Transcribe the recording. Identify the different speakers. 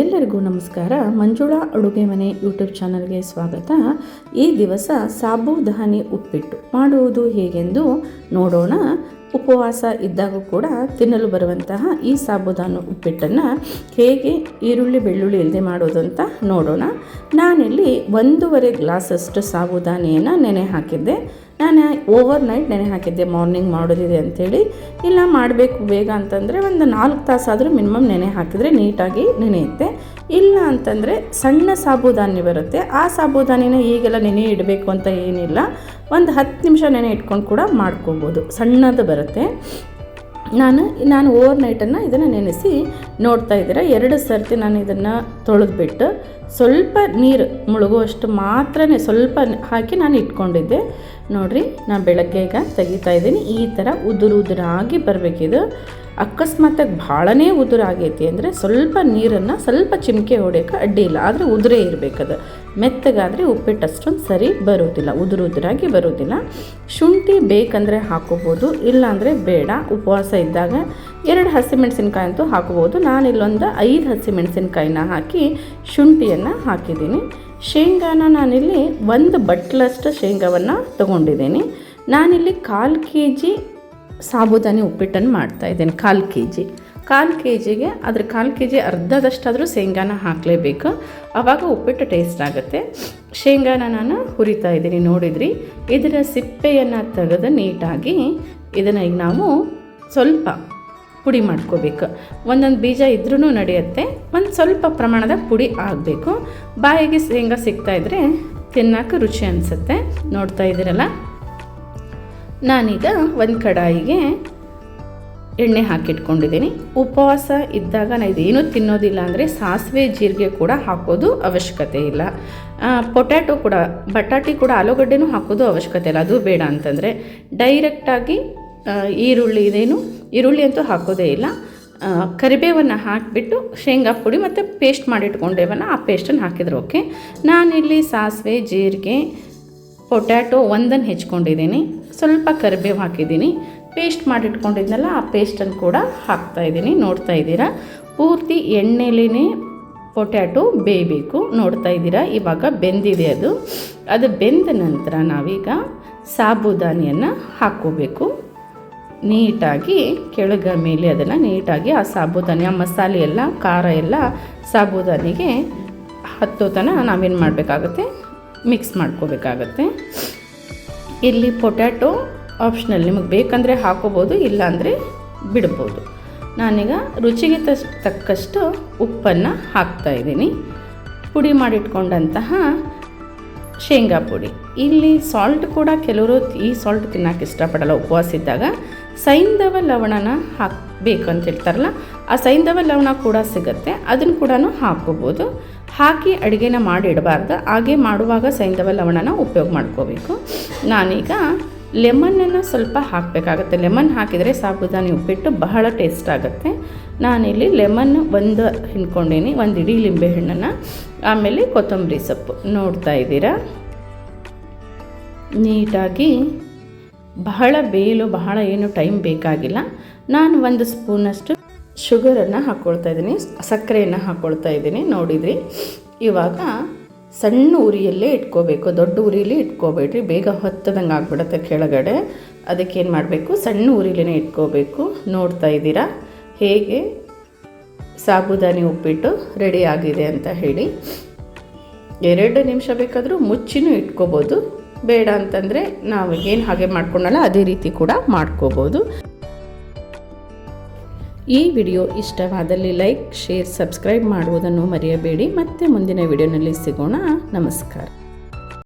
Speaker 1: ಎಲ್ಲರಿಗೂ ನಮಸ್ಕಾರ. ಮಂಜುಳಾ ಅಡುಗೆ ಮನೆ ಯೂಟ್ಯೂಬ್ ಚಾನಲ್ಗೆ ಸ್ವಾಗತ. ಈ ದಿವಸ ಸಾಬುದಾನಿ ಉಪ್ಪಿಟ್ಟು ಮಾಡುವುದು ಹೇಗೆಂದು ನೋಡೋಣ. ಉಪವಾಸ ಇದ್ದಾಗ ಕೂಡ ತಿನ್ನಲು ಬರುವಂತಹ ಈ ಸಾಬುದಾನು ಉಪ್ಪಿಟ್ಟನ್ನು ಹೇಗೆ ಈರುಳ್ಳಿ, ಬೆಳ್ಳುಳ್ಳಿ ಇಲ್ಲದೆ ಮಾಡೋದು ಅಂತ ನೋಡೋಣ. ನಾನಿಲ್ಲಿ ಒಂದೂವರೆ ಗ್ಲಾಸಷ್ಟು ಸಾಬುದಾನಿಯನ್ನು ನೆನೆ ಹಾಕಿದ್ದೆ. ನಾನು ಓವರ್ ನೈಟ್ ನೆನೆ ಹಾಕಿದ್ದೆ ಮಾರ್ನಿಂಗ್ ಮಾಡೋದಿದೆ ಅಂಥೇಳಿ ಇಲ್ಲ, ಮಾಡಬೇಕು ಬೇಗ ಅಂತಂದರೆ ಒಂದು ನಾಲ್ಕು ತಾಸಾದರೂ ಮಿನಿಮಮ್ ನೆನೆ ಹಾಕಿದರೆ ನೀಟಾಗಿ ನೆನೆಯುತ್ತೆ. ಇಲ್ಲ ಅಂತಂದರೆ ಸಣ್ಣ ಸಾಬುದಾನಿ ಬರುತ್ತೆ. ಆ ಸಾಬುದಾನಿನ ಈಗೆಲ್ಲ ನೆನೆ ಇಡಬೇಕು ಅಂತ ಏನಿಲ್ಲ. ಒಂದು ಹತ್ತು ನಿಮಿಷ ನೆನೆ ಇಟ್ಕೊಂಡು ಕೂಡ ಮಾಡ್ಕೋಬೋದು. ಸಣ್ಣದು ಬರುತ್ತೆ. ನಾನು ನಾನು ಓವರ್ ನೈಟನ್ನು ಇದನ್ನು ನೆನೆಸಿ ನೋಡ್ತಾ ಇದ್ದೀರ. ಎರಡು ಸರ್ತಿ ನಾನು ಇದನ್ನು ತೊಳೆದ್ಬಿಟ್ಟು ಸ್ವಲ್ಪ ನೀರು ಮುಳುಗುವಷ್ಟು ಮಾತ್ರನೇ ಸ್ವಲ್ಪ ಹಾಕಿ ನಾನು ಇಟ್ಕೊಂಡಿದ್ದೆ. ನೋಡಿರಿ ನಾನು ಬೆಳಗ್ಗೆ ಈಗ ತೆಗಿತಾ ಇದ್ದೀನಿ. ಈ ಥರ ಉದುರು ಉದುರಾಗಿ ಬರಬೇಕಿದು. ಅಕಸ್ಮಾತಾಗಿ ಭಾಳನೇ ಉದುರಾಗೈತಿ ಅಂದರೆ ಸ್ವಲ್ಪ ನೀರನ್ನು ಸ್ವಲ್ಪ ಚಿಮಕೆ ಹೊಡೆಯೋಕೆ ಅಡ್ಡಿ ಇಲ್ಲ. ಆದರೆ ಉದುರೇ ಇರಬೇಕದು ಮೆತ್ತಗಾದರೆ ಉಪ್ಪಿಟ್ಟು ಅಷ್ಟೊಂದು ಸರಿ ಬರೋದಿಲ್ಲ. ಉದುರು ಉದುರಾಗಿ ಬರೋದಿಲ್ಲ. ಶುಂಠಿ ಬೇಕಂದರೆ ಹಾಕೋಬೋದು, ಇಲ್ಲಾಂದರೆ ಬೇಡ. ಉಪವಾಸ ಇದ್ದಾಗ ಎರಡು ಹಸಿಮೆಣಸಿನ್ಕಾಯಿ ಅಂತೂ ಹಾಕೋಬೋದು. ನಾನಿಲ್ಲೊಂದು ಐದು ಹಸಿಮೆಣಸಿನ್ಕಾಯಿನ ಹಾಕಿ ಶುಂಠಿಯನ್ನು ಹಾಕಿದ್ದೀನಿ. ಶೇಂಗಾನ ನಾನಿಲ್ಲಿ ಒಂದು ಬಟ್ಲಷ್ಟು ಶೇಂಗಾವನ್ನು ತೊಗೊಂಡಿದ್ದೀನಿ. ನಾನಿಲ್ಲಿ ಕಾಲು ಕೆ ಜಿ ಸಾಬುದಾನಿ ಉಪ್ಪಿಟ್ಟನ್ನು ಮಾಡ್ತಾ ಇದ್ದೇನೆ, ಕಾಲು ಕೆ ಜಿ ಕಾಲು ಕೆ ಜಿಗೆ ಅದ್ರ ಕಾಲು ಕೆ ಜಿ ಅರ್ಧದಷ್ಟಾದರೂ ಶೇಂಗಾನ ಹಾಕಲೇಬೇಕು. ಆವಾಗ ಉಪ್ಪಿಟ್ಟು ಟೇಸ್ಟ್ ಆಗುತ್ತೆ. ಶೇಂಗಾನ ನಾನು ಹುರಿತಾ ಇದ್ದೀನಿ, ನೋಡಿದ್ರಿ? ಇದರ ಸಿಪ್ಪೆಯನ್ನು ತೆಗೆದು ನೀಟಾಗಿ ಇದನ್ನು ಈಗ ನಾವು ಸ್ವಲ್ಪ ಪುಡಿ ಮಾಡ್ಕೋಬೇಕು. ಒಂದೊಂದು ಬೀಜ ಇದ್ರೂ ನಡೆಯುತ್ತೆ. ಒಂದು ಸ್ವಲ್ಪ ಪ್ರಮಾಣದ ಪುಡಿ ಆಗಬೇಕು. ಬಾಯಿಗೆ ಶೇಂಗಾ ಸಿಗ್ತಾಯಿದ್ರೆ ತಿನ್ನೋಕೆ ರುಚಿ ಅನಿಸುತ್ತೆ. ನೋಡ್ತಾ ಇದ್ದೀರಲ್ಲ? ನಾನೀಗ ಒಂದು ಕಡಾಯಿಗೆ ಎಣ್ಣೆ ಹಾಕಿಟ್ಕೊಂಡಿದ್ದೀನಿ. ಉಪವಾಸ ಇದ್ದಾಗ ನಾನು ಇದೇನು ತಿನ್ನೋದಿಲ್ಲ ಅಂದರೆ ಸಾಸಿವೆ ಜೀರಿಗೆ ಕೂಡ ಹಾಕೋದು ಅವಶ್ಯಕತೆ ಇಲ್ಲ. ಪೊಟ್ಯಾಟೊ ಕೂಡ, ಬಟಾಟಿ ಕೂಡ ಆಲೂಗಡ್ಡೆನೂ ಹಾಕೋದು ಅವಶ್ಯಕತೆ ಇಲ್ಲ. ಅದು ಬೇಡ ಅಂತಂದರೆ ಡೈರೆಕ್ಟಾಗಿ ಈರುಳ್ಳಿ ಇದೇನು, ಈರುಳ್ಳಿ ಅಂತೂ ಹಾಕೋದೇ ಇಲ್ಲ. ಕರಿಬೇವನ್ನು ಹಾಕಿಬಿಟ್ಟು ಶೇಂಗಾ ಪುಡಿ ಮತ್ತು ಪೇಸ್ಟ್ ಮಾಡಿಟ್ಕೊಂಡೇವನ್ನ ಆ ಪೇಸ್ಟನ್ನು ಹಾಕಿದ್ರೆ ಓಕೆ ನಾನಿಲ್ಲಿ ಸಾಸಿವೆ, ಜೀರಿಗೆ ಪೊಟ್ಯಾಟೊ ಒಂದನ್ನು ಹೆಚ್ಕೊಂಡಿದ್ದೀನಿ. ಸ್ವಲ್ಪ ಕರಿಬೇವು ಹಾಕಿದ್ದೀನಿ. ಪೇಸ್ಟ್ ಮಾಡಿಟ್ಕೊಂಡಿದ್ನಲ್ಲ, ಆ ಪೇಸ್ಟನ್ನು ಕೂಡ ಹಾಕ್ತಾಯಿದ್ದೀನಿ ನೋಡ್ತಾ ಇದ್ದೀರಾ? ಪೂರ್ತಿ ಎಣ್ಣೆಲೇ ಪೊಟ್ಯಾಟೊ ಬೇಯಬೇಕು. ನೋಡ್ತಾ ಇದ್ದೀರಾ? ಇವಾಗ ಬೆಂದಿದೆ ಅದು. ಅದು ಬೆಂದ ನಂತರ ನಾವೀಗ ಸಾಬುದಾನಿಯನ್ನು ಹಾಕ್ಕೋಬೇಕು. ನೀಟಾಗಿ ಕೆಳಗ ಮೇಲೆ ಅದನ್ನು ನೀಟಾಗಿ ಆ ಸಾಬುದಾನಿ, ಆ ಮಸಾಲೆ ಎಲ್ಲ, ಖಾರ ಎಲ್ಲ ಸಾಬುದಾನಿಗೆ ಹತ್ತೋ ತನಕ ನಾವೇನು ಮಾಡಬೇಕಾಗತ್ತೆ? ಮಿಕ್ಸ್ ಮಾಡ್ಕೋಬೇಕಾಗತ್ತೆ. ಇಲ್ಲಿ ಪೊಟ್ಯಾಟೊ ಆಪ್ಷನಲ್ ನಿಮಗೆ ಬೇಕಂದರೆ ಹಾಕೋಬೋದು, ಇಲ್ಲಾಂದರೆ ಬಿಡ್ಬೋದು. ನಾನೀಗ ರುಚಿಗೆ ತಕ್ಕಷ್ಟು ಉಪ್ಪನ್ನು ಹಾಕ್ತಾಯಿದ್ದೀನಿ ಪುಡಿ ಮಾಡಿಟ್ಕೊಂಡಂತಹ ಶೇಂಗಾ ಪುಡಿ. ಇಲ್ಲಿ ಸಾಲ್ಟ್ ಕೂಡ ಕೆಲವರು ಈ ಸಾಲ್ಟ್ ತಿನ್ನೋಕೆ ಇಷ್ಟಪಡಲ್ಲ, ಉಪವಾಸ ಇದ್ದಾಗ. ಸೈಂಧವ ಲವಣನ ಹಾಕಬೇಕು ಅಂತ ಹೇಳ್ತಾರಲ್ಲ ಆ ಸೈಂಧವ ಲವಣ ಕೂಡ ಸಿಗುತ್ತೆ ಅದನ್ನು ಕೂಡ ಹಾಕ್ಕೋಬೋದು. ಹಾಕಿ ಅಡುಗೆನ ಮಾಡಿಡಬಾರ್ದು, ಹಾಗೆ ಮಾಡುವಾಗ ಸೈಂಧವ ಲವಣನ ಉಪಯೋಗ ಮಾಡ್ಕೋಬೇಕು. ನಾನೀಗ ಲೆಮನನ್ನು ಸ್ವಲ್ಪ ಹಾಕಬೇಕಾಗತ್ತೆ. ಲೆಮನ್ ಹಾಕಿದರೆ ಸಾಬುದಾನಿ ಉಪ್ಪಿಟ್ಟು ಬಹಳ ಟೇಸ್ಟ್ ಆಗುತ್ತೆ. ನಾನಿಲ್ಲಿ ಲೆಮನ್ ಒಂದು ಹಿಂಡ್ಕೊಂಡೀನಿ, ಒಂದು ಇಡೀ ಲಿಂಬೆಹಣ್ಣನ್ನು ಆಮೇಲೆ ಕೊತ್ತಂಬರಿ ಸೊಪ್ಪು. ನೋಡ್ತಾ ಇದ್ದೀರಾ? ನೀಟಾಗಿ ಬಹಳ ಬೇಯಲು ಬಹಳ ಏನು ಟೈಮ್ ಬೇಕಾಗಿಲ್ಲ. ನಾನು ಒಂದು ಸ್ಪೂನಷ್ಟು ಶುಗರನ್ನು ಹಾಕ್ಕೊಳ್ತಾ ಇದ್ದೀನಿ. ಸಕ್ಕರೆಯನ್ನು ಹಾಕ್ಕೊಳ್ತಾ ಇದ್ದೀನಿ. ನೋಡಿದ್ರಿ? ಇವಾಗ ಸಣ್ಣ ಉರಿಯಲ್ಲೇ ಇಟ್ಕೋಬೇಕು. ದೊಡ್ಡ ಉರಿಯಲ್ಲಿ ಇಟ್ಕೋಬೇಡ್ರಿ. ಬೇಗ ಹೊತ್ತದಂಗೆ ಆಗ್ಬಿಡುತ್ತೆ ಕೆಳಗಡೆ. ಅದಕ್ಕೇನು ಮಾಡಬೇಕು? ಸಣ್ಣ ಉರಿಲೇ ಇಟ್ಕೋಬೇಕು. ನೋಡ್ತಾ ಇದ್ದೀರಾ? ಹೇಗೆ? ಸಾಬುದಾನಿ ಉಪ್ಪಿಟ್ಟು ರೆಡಿ ಆಗಿದೆ ಅಂತ ಹೇಳಿ. ಎರಡು ನಿಮಿಷ ಬೇಕಾದರೂ ಮುಚ್ಚಿನೂ ಇಟ್ಕೋಬೋದು. ಬೇಡ ಅಂತಂದರೆ ನಾವು ಏನು ಹಾಗೆ ಮಾಡ್ಕೊಂಡಲ್ಲ, ಅದೇ ರೀತಿ ಕೂಡ ಮಾಡ್ಕೋಬೋದು. ಈ ವಿಡಿಯೋ ಇಷ್ಟವಾದಲ್ಲಿ ಲೈಕ್, ಶೇರ್, ಸಬ್ಸ್ಕ್ರೈಬ್ ಮಾಡುವುದನ್ನು ಮರೆಯಬೇಡಿ. ಮತ್ತೆ ಮುಂದಿನ ವಿಡಿಯೋನಲ್ಲಿ ಸಿಗೋಣ. ನಮಸ್ಕಾರ.